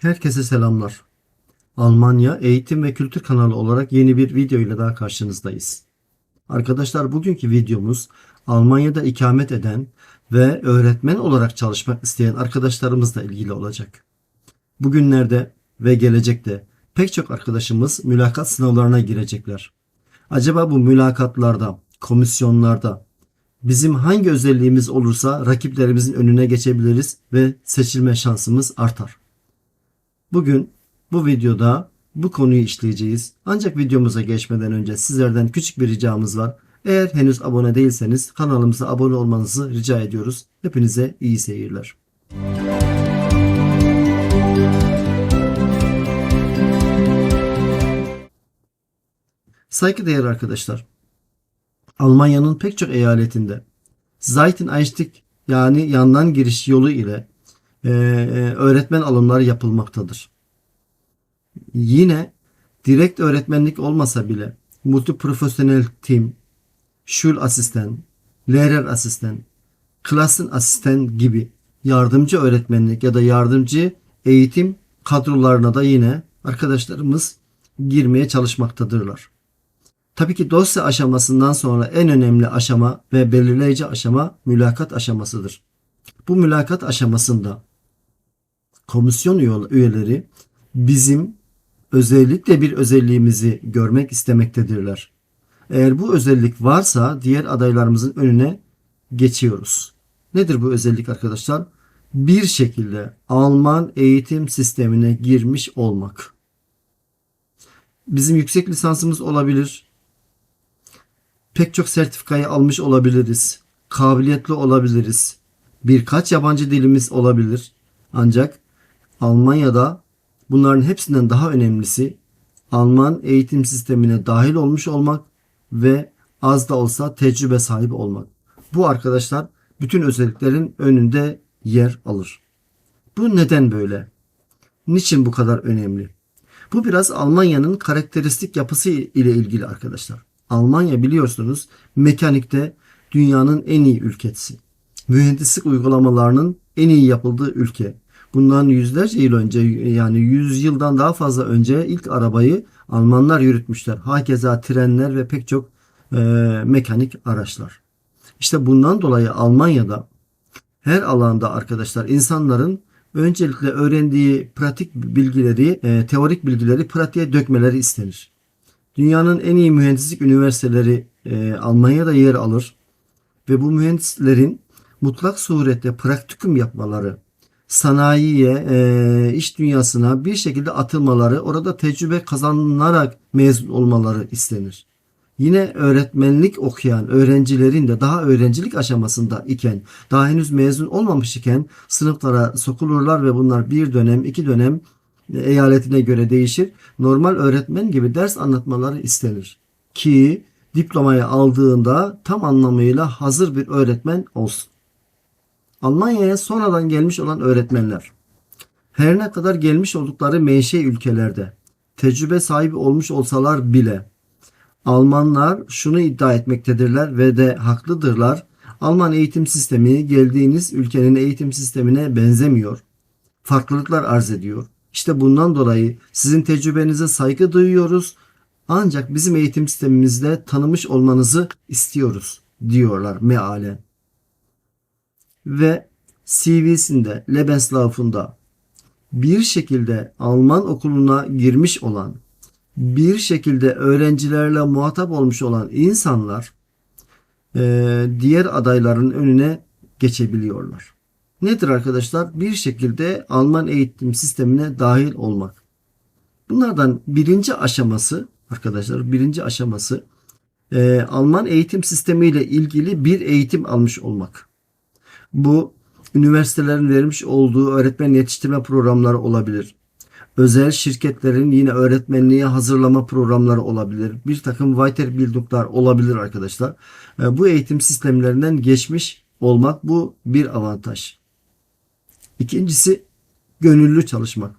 Herkese selamlar. Almanya Eğitim ve Kültür kanalı olarak yeni bir video ile daha karşınızdayız. Arkadaşlar bugünkü videomuz Almanya'da ikamet eden ve öğretmen olarak çalışmak isteyen arkadaşlarımızla ilgili olacak. Bugünlerde ve gelecekte pek çok arkadaşımız mülakat sınavlarına girecekler. Acaba bu mülakatlarda, komisyonlarda bizim hangi özelliğimiz olursa rakiplerimizin önüne geçebiliriz ve seçilme şansımız artar. Bugün bu videoda bu konuyu işleyeceğiz. Ancak videomuza geçmeden önce sizlerden küçük bir ricamız var. Eğer henüz abone değilseniz kanalımıza abone olmanızı rica ediyoruz. Hepinize iyi seyirler. Saygıdeğer arkadaşlar. Almanya'nın pek çok eyaletinde Seiteneinstieg yani yandan giriş yolu ile e, e, öğretmen alımları yapılmaktadır. Yine direkt öğretmenlik olmasa bile multiprofesyonel team, Schul asistan, Lehrer asistan, Klassen asistan gibi yardımcı öğretmenlik ya da yardımcı eğitim kadrolarına da yine arkadaşlarımız girmeye çalışmaktadırlar. Tabii ki dosya aşamasından sonra en önemli aşama ve belirleyici aşama mülakat aşamasıdır. Bu mülakat aşamasında komisyon üyeleri bizim özellikle bir özelliğimizi görmek istemektedirler. Eğer bu özellik varsa diğer adaylarımızın önüne geçiyoruz. Nedir bu özellik arkadaşlar? Bir şekilde Alman eğitim sistemine girmiş olmak. Bizim yüksek lisansımız olabilir. Pek çok sertifikayı almış olabiliriz. Kabiliyetli olabiliriz. Birkaç yabancı dilimiz olabilir. Ancak Almanya'da bunların hepsinden daha önemlisi Alman eğitim sistemine dahil olmuş olmak ve az da olsa tecrübe sahibi olmak. Bu arkadaşlar bütün özelliklerin önünde yer alır. Bu neden böyle? Niçin bu kadar önemli? Bu biraz Almanya'nın karakteristik yapısı ile ilgili arkadaşlar. Almanya biliyorsunuz mekanikte dünyanın en iyi ülkesi. Mühendislik uygulamalarının en iyi yapıldığı ülke. Bundan yüzlerce yıl önce yani yüz yıldan daha fazla önce ilk arabayı Almanlar yürütmüşler. Hakeza trenler ve pek çok e, mekanik araçlar. İşte bundan dolayı Almanya'da her alanda arkadaşlar insanların öncelikle öğrendiği pratik bilgileri, e, teorik bilgileri pratiğe dökmeleri istenir. Dünyanın en iyi mühendislik üniversiteleri e, Almanya'da yer alır ve bu mühendislerin mutlak surette praktikum yapmaları, sanayiye, e, iş dünyasına bir şekilde atılmaları, orada tecrübe kazanarak mezun olmaları istenir. Yine öğretmenlik okuyan öğrencilerin de daha öğrencilik aşamasında iken, daha henüz mezun olmamış iken sınıflara sokulurlar ve bunlar bir dönem, iki dönem eyaletine göre değişir. Normal öğretmen gibi ders anlatmaları istenir. Ki diplomayı aldığında tam anlamıyla hazır bir öğretmen olsun. Almanya'ya sonradan gelmiş olan öğretmenler her ne kadar gelmiş oldukları menşe ülkelerde tecrübe sahibi olmuş olsalar bile Almanlar şunu iddia etmektedirler ve de haklıdırlar. Alman eğitim sistemi geldiğiniz ülkenin eğitim sistemine benzemiyor. Farklılıklar arz ediyor. İşte bundan dolayı sizin tecrübenize saygı duyuyoruz. Ancak bizim eğitim sistemimizde tanımış olmanızı istiyoruz diyorlar mealen ve CV'sinde, Lebenslauf'unda bir şekilde Alman okuluna girmiş olan, bir şekilde öğrencilerle muhatap olmuş olan insanlar e, diğer adayların önüne geçebiliyorlar. Nedir arkadaşlar? Bir şekilde Alman eğitim sistemine dahil olmak. Bunlardan birinci aşaması arkadaşlar birinci aşaması e, Alman eğitim sistemiyle ilgili bir eğitim almış olmak. Bu üniversitelerin vermiş olduğu öğretmen yetiştirme programları olabilir. Özel şirketlerin yine öğretmenliğe hazırlama programları olabilir. Bir takım Weiterbildunglar olabilir arkadaşlar. E, bu eğitim sistemlerinden geçmiş olmak bu bir avantaj. İkincisi gönüllü çalışmak.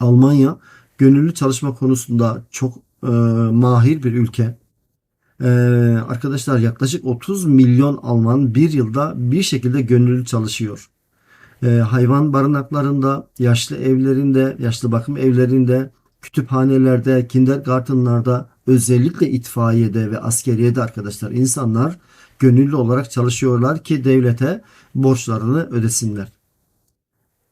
Almanya gönüllü çalışma konusunda çok e, mahir bir ülke. Ee, arkadaşlar yaklaşık 30 milyon Alman bir yılda bir şekilde gönüllü çalışıyor. e, hayvan barınaklarında, yaşlı evlerinde, yaşlı bakım evlerinde, kütüphanelerde, kindergartenlarda, özellikle itfaiyede ve askeriyede arkadaşlar insanlar gönüllü olarak çalışıyorlar ki devlete borçlarını ödesinler.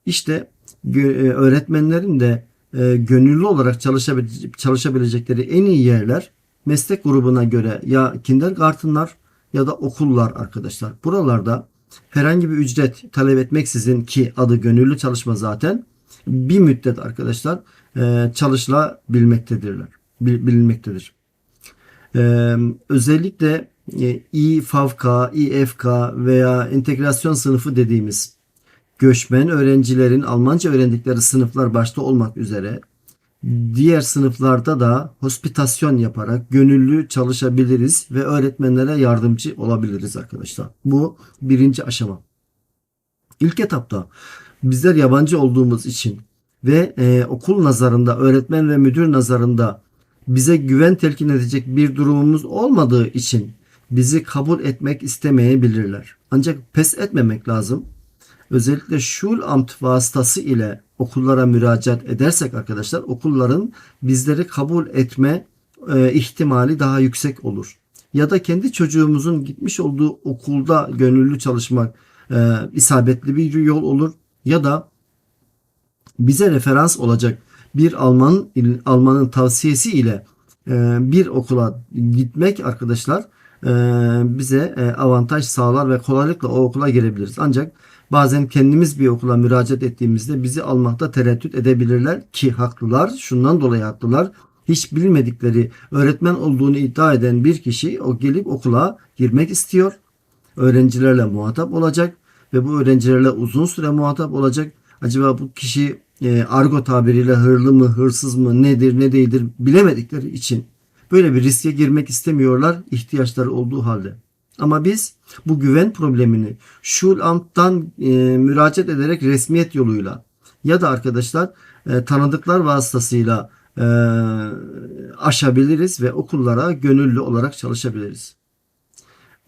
İşte e, öğretmenlerin de e, gönüllü olarak çalışabil- çalışabilecekleri en iyi yerler meslek grubuna göre ya kindergartenlar ya da okullar arkadaşlar. Buralarda herhangi bir ücret talep etmeksizin ki adı gönüllü çalışma zaten bir müddet arkadaşlar e, çalışılabilmektedirler. bil- Bilinmektedir. Ee, özellikle e, İFAVK, İFK veya entegrasyon sınıfı dediğimiz göçmen öğrencilerin Almanca öğrendikleri sınıflar başta olmak üzere diğer sınıflarda da hospitasyon yaparak gönüllü çalışabiliriz ve öğretmenlere yardımcı olabiliriz arkadaşlar. Bu birinci aşama. İlk etapta bizler yabancı olduğumuz için ve e, okul nazarında, öğretmen ve müdür nazarında bize güven telkin edecek bir durumumuz olmadığı için bizi kabul etmek istemeyebilirler. Ancak pes etmemek lazım. Özellikle Schulamt vasıtası ile okullara müracaat edersek arkadaşlar okulların bizleri kabul etme e, ihtimali daha yüksek olur. Ya da kendi çocuğumuzun gitmiş olduğu okulda gönüllü çalışmak e, isabetli bir yol olur. Ya da bize referans olacak bir Alman Almanın tavsiyesi ile e, bir okula gitmek arkadaşlar e, bize e, avantaj sağlar ve kolaylıkla o okula girebiliriz. Ancak bazen kendimiz bir okula müracaat ettiğimizde bizi almakta tereddüt edebilirler ki haklılar. Şundan dolayı haklılar. Hiç bilmedikleri öğretmen olduğunu iddia eden bir kişi o gelip okula girmek istiyor. Öğrencilerle muhatap olacak ve bu öğrencilerle uzun süre muhatap olacak. Acaba bu kişi e, argo tabiriyle hırlı mı, hırsız mı, nedir, ne değildir bilemedikleri için böyle bir riske girmek istemiyorlar ihtiyaçları olduğu halde. Ama biz bu güven problemini Schulamt'tan e, müracaat ederek resmiyet yoluyla ya da arkadaşlar e, tanıdıklar vasıtasıyla e, aşabiliriz ve okullara gönüllü olarak çalışabiliriz.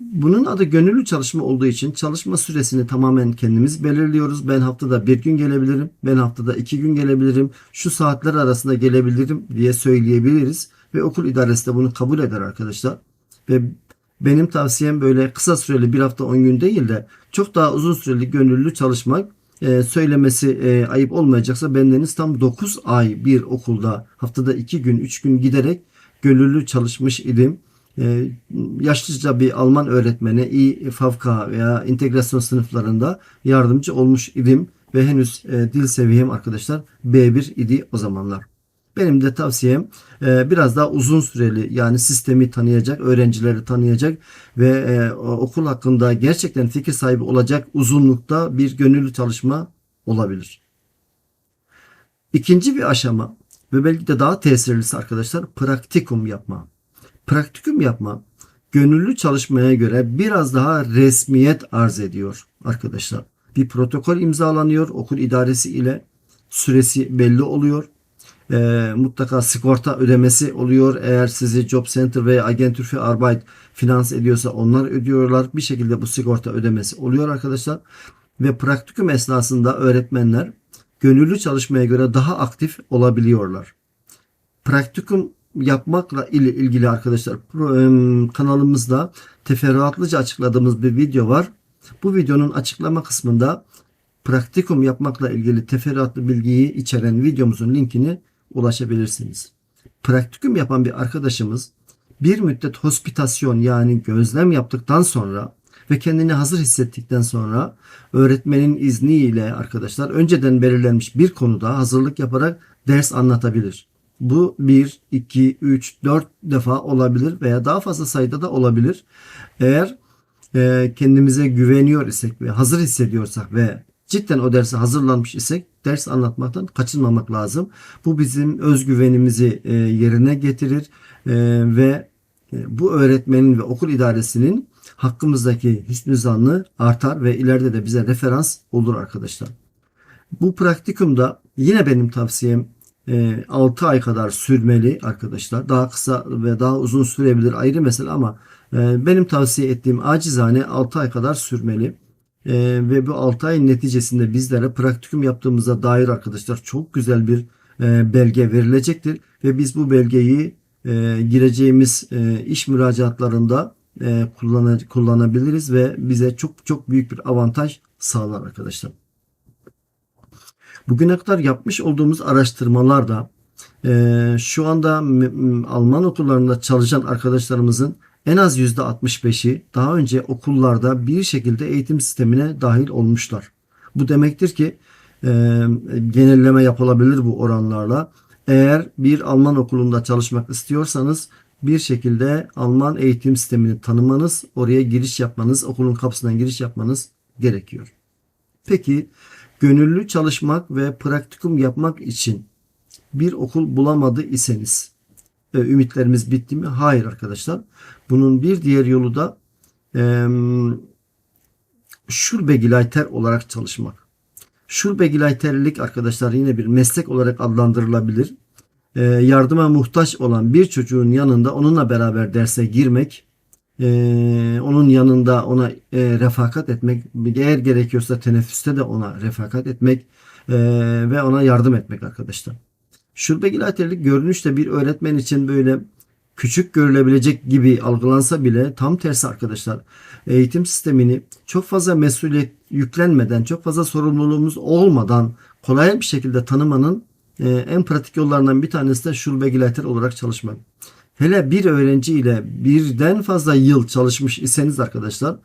Bunun adı gönüllü çalışma olduğu için çalışma süresini tamamen kendimiz belirliyoruz. Ben haftada bir gün gelebilirim. Ben haftada iki gün gelebilirim. Şu saatler arasında gelebilirim diye söyleyebiliriz. Ve okul idaresi de bunu kabul eder arkadaşlar. Ve benim tavsiyem böyle kısa süreli bir hafta on gün değil de çok daha uzun süreli gönüllü çalışmak e, söylemesi e, ayıp olmayacaksa bendeniz tam 9 ay bir okulda haftada 2 gün 3 gün giderek gönüllü çalışmış idim. Ee, yaşlıca bir Alman öğretmene İFAVK veya integrasyon sınıflarında yardımcı olmuş idim ve henüz e, dil seviyem arkadaşlar B1 idi o zamanlar. Benim de tavsiyem e, biraz daha uzun süreli yani sistemi tanıyacak, öğrencileri tanıyacak ve e, okul hakkında gerçekten fikir sahibi olacak uzunlukta bir gönüllü çalışma olabilir. İkinci bir aşama ve belki de daha tesirlisi arkadaşlar praktikum yapma praktikum yapma gönüllü çalışmaya göre biraz daha resmiyet arz ediyor arkadaşlar. Bir protokol imzalanıyor okul idaresi ile süresi belli oluyor. E, mutlaka sigorta ödemesi oluyor. Eğer sizi Job Center veya Agentur für Arbeit finans ediyorsa onlar ödüyorlar. Bir şekilde bu sigorta ödemesi oluyor arkadaşlar. Ve praktikum esnasında öğretmenler gönüllü çalışmaya göre daha aktif olabiliyorlar. Praktikum yapmakla ilgili arkadaşlar kanalımızda teferruatlıca açıkladığımız bir video var. Bu videonun açıklama kısmında praktikum yapmakla ilgili teferruatlı bilgiyi içeren videomuzun linkini ulaşabilirsiniz. Praktikum yapan bir arkadaşımız bir müddet hospitasyon yani gözlem yaptıktan sonra ve kendini hazır hissettikten sonra öğretmenin izniyle arkadaşlar önceden belirlenmiş bir konuda hazırlık yaparak ders anlatabilir. Bu 1, 2, 3, 4 defa olabilir veya daha fazla sayıda da olabilir. Eğer e, kendimize güveniyor isek ve hazır hissediyorsak ve cidden o derse hazırlanmış isek ders anlatmaktan kaçınmamak lazım. Bu bizim özgüvenimizi e, yerine getirir e, ve e, bu öğretmenin ve okul idaresinin hakkımızdaki hüsnü zannı artar ve ileride de bize referans olur arkadaşlar. Bu praktikumda yine benim tavsiyem 6 e, ay kadar sürmeli arkadaşlar. Daha kısa ve daha uzun sürebilir ayrı mesele ama benim tavsiye ettiğim acizane 6 ay kadar sürmeli. Ee, ve bu 6 ay neticesinde bizlere praktikum yaptığımıza dair arkadaşlar çok güzel bir e, belge verilecektir ve biz bu belgeyi e, gireceğimiz e, iş müracaatlarında e, kullan kullanabiliriz ve bize çok çok büyük bir avantaj sağlar arkadaşlar. Bugüne kadar yapmış olduğumuz araştırmalarda e, şu anda Alman okullarında çalışan arkadaşlarımızın en az %65'i daha önce okullarda bir şekilde eğitim sistemine dahil olmuşlar. Bu demektir ki e, genelleme yapılabilir bu oranlarla. Eğer bir Alman okulunda çalışmak istiyorsanız bir şekilde Alman eğitim sistemini tanımanız, oraya giriş yapmanız, okulun kapısından giriş yapmanız gerekiyor. Peki gönüllü çalışmak ve praktikum yapmak için bir okul bulamadı iseniz e, ümitlerimiz bitti mi? Hayır arkadaşlar. Bunun bir diğer yolu da e, Schulbegleiter olarak çalışmak. Schulbegleiterlik arkadaşlar yine bir meslek olarak adlandırılabilir. E, yardıma muhtaç olan bir çocuğun yanında onunla beraber derse girmek, e, onun yanında ona e, refakat etmek, eğer gerekiyorsa teneffüste de ona refakat etmek e, ve ona yardım etmek arkadaşlar. Şubegilaterlik görünüşte bir öğretmen için böyle küçük görülebilecek gibi algılansa bile tam tersi arkadaşlar. Eğitim sistemini çok fazla mesuliyet yüklenmeden, çok fazla sorumluluğumuz olmadan kolay bir şekilde tanımanın e, en pratik yollarından bir tanesi de şubegilater olarak çalışmak. Hele bir öğrenci ile birden fazla yıl çalışmış iseniz arkadaşlar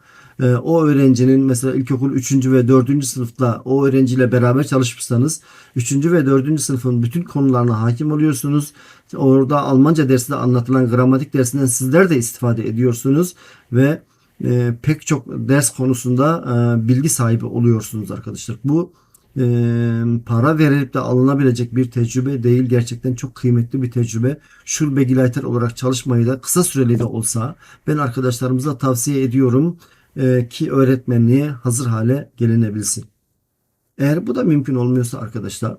o öğrencinin mesela ilkokul 3. ve 4. sınıfta o öğrenciyle beraber çalışmışsanız 3. ve 4. sınıfın bütün konularına hakim oluyorsunuz. Orada Almanca dersinde anlatılan gramatik dersinden sizler de istifade ediyorsunuz ve e, pek çok ders konusunda e, bilgi sahibi oluyorsunuz arkadaşlar. Bu e, para verilip de alınabilecek bir tecrübe değil. Gerçekten çok kıymetli bir tecrübe. Schulbegleiter olarak çalışmayı da kısa süreli de olsa ben arkadaşlarımıza tavsiye ediyorum ki öğretmenliğe hazır hale gelinebilsin. Eğer bu da mümkün olmuyorsa arkadaşlar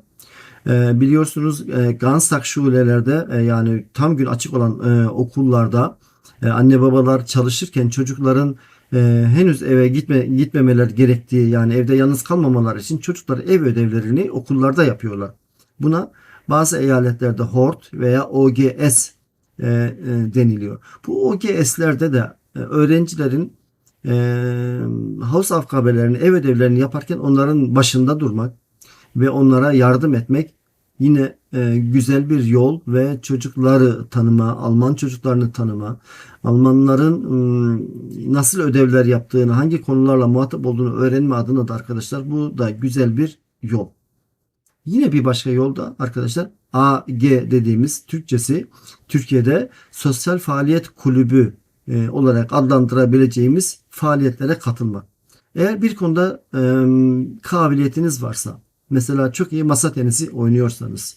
e, biliyorsunuz e, Ganztag şulelerde e, yani tam gün açık olan e, okullarda e, anne babalar çalışırken çocukların e, henüz eve gitme gitmemeler gerektiği yani evde yalnız kalmamalar için çocuklar ev ödevlerini okullarda yapıyorlar. Buna bazı eyaletlerde HORT veya OGS e, e, deniliyor. Bu OGS'lerde de e, öğrencilerin e, Hausaufgabenlerini, ev ödevlerini yaparken onların başında durmak ve onlara yardım etmek yine e, güzel bir yol ve çocukları tanıma, Alman çocuklarını tanıma, Almanların ım, nasıl ödevler yaptığını, hangi konularla muhatap olduğunu öğrenme adına da arkadaşlar bu da güzel bir yol. Yine bir başka yolda arkadaşlar AG dediğimiz Türkçesi Türkiye'de Sosyal Faaliyet Kulübü e, olarak adlandırabileceğimiz faaliyetlere katılmak. Eğer bir konuda e, kabiliyetiniz varsa, mesela çok iyi masa tenisi oynuyorsanız,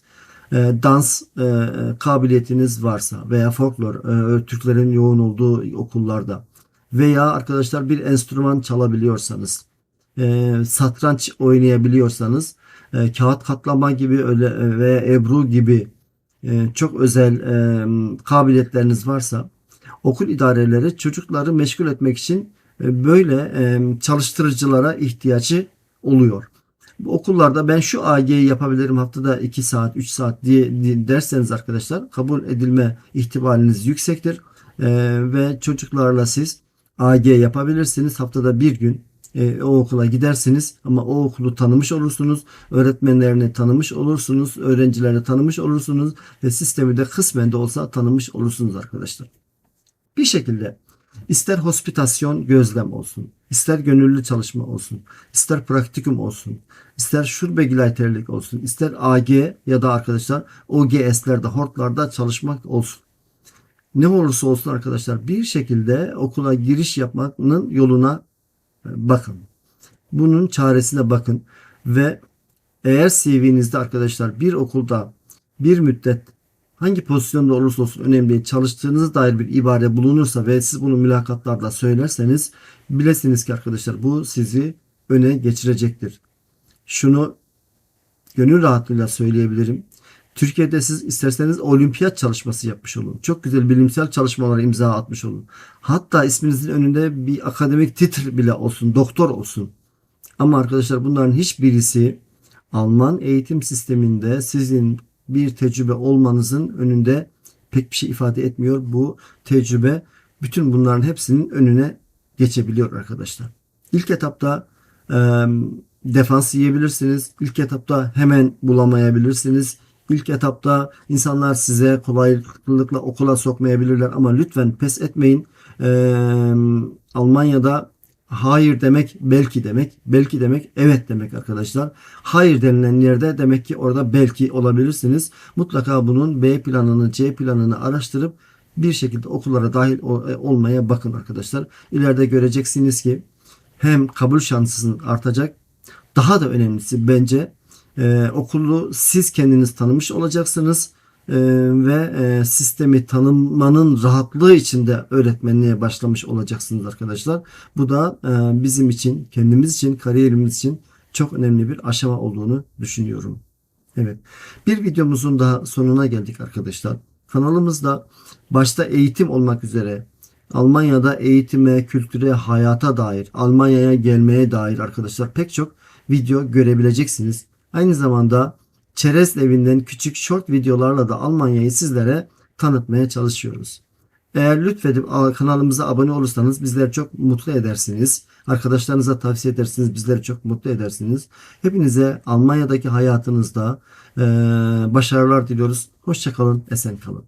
e, dans e, kabiliyetiniz varsa veya folklor, e, Türklerin yoğun olduğu okullarda veya arkadaşlar bir enstrüman çalabiliyorsanız, e, satranç oynayabiliyorsanız, e, kağıt katlama gibi öyle e, ve ebru gibi e, çok özel e, kabiliyetleriniz varsa okul idareleri çocukları meşgul etmek için e, böyle e, çalıştırıcılara ihtiyacı oluyor. Okullarda ben şu AG'yi yapabilirim haftada 2 saat 3 saat diye derseniz arkadaşlar kabul edilme ihtimaliniz yüksektir. E, ve çocuklarla siz AG yapabilirsiniz. Haftada bir gün o okula gidersiniz ama o okulu tanımış olursunuz. Öğretmenlerini tanımış olursunuz. Öğrencilerini tanımış olursunuz. Ve sistemi de kısmen de olsa tanımış olursunuz arkadaşlar. Bir şekilde ister hospitasyon gözlem olsun, ister gönüllü çalışma olsun, ister praktikum olsun, ister şurbegleiterlik olsun, ister AG ya da arkadaşlar OGS'lerde, hortlarda çalışmak olsun. Ne olursa olsun arkadaşlar bir şekilde okula giriş yapmanın yoluna bakın. Bunun çaresine bakın ve eğer CV'nizde arkadaşlar bir okulda bir müddet hangi pozisyonda olursa olsun önemli değil. Çalıştığınız dair bir ibare bulunursa ve siz bunu mülakatlarda söylerseniz bilesiniz ki arkadaşlar bu sizi öne geçirecektir. Şunu gönül rahatlığıyla söyleyebilirim. Türkiye'de siz isterseniz olimpiyat çalışması yapmış olun. Çok güzel bilimsel çalışmalara imza atmış olun. Hatta isminizin önünde bir akademik titre bile olsun, doktor olsun. Ama arkadaşlar bunların hiçbirisi Alman eğitim sisteminde sizin bir tecrübe olmanızın önünde pek bir şey ifade etmiyor. Bu tecrübe bütün bunların hepsinin önüne geçebiliyor arkadaşlar. İlk etapta e, defans yiyebilirsiniz. İlk etapta hemen bulamayabilirsiniz. İlk etapta insanlar size kolaylıkla okula sokmayabilirler ama lütfen pes etmeyin. E, Almanya'da hayır demek belki demek, belki demek evet demek arkadaşlar. Hayır denilen yerde demek ki orada belki olabilirsiniz. Mutlaka bunun B planını, C planını araştırıp bir şekilde okullara dahil e, olmaya bakın arkadaşlar. İleride göreceksiniz ki hem kabul şansınız artacak. Daha da önemlisi bence e, okulu siz kendiniz tanımış olacaksınız E, ve e, sistemi tanımanın rahatlığı içinde öğretmenliğe başlamış olacaksınız arkadaşlar. Bu da e, bizim için, kendimiz için, kariyerimiz için çok önemli bir aşama olduğunu düşünüyorum. Evet. Bir videomuzun daha sonuna geldik arkadaşlar. Kanalımızda başta eğitim olmak üzere Almanya'da eğitime, kültüre, hayata dair, Almanya'ya gelmeye dair arkadaşlar pek çok video görebileceksiniz. Aynı zamanda Çerez evinden küçük short videolarla da Almanya'yı sizlere tanıtmaya çalışıyoruz. Eğer lütfedip kanalımıza abone olursanız bizleri çok mutlu edersiniz. Arkadaşlarınıza tavsiye edersiniz. Bizleri çok mutlu edersiniz. Hepinize Almanya'daki hayatınızda başarılar diliyoruz. Hoşçakalın, esen kalın.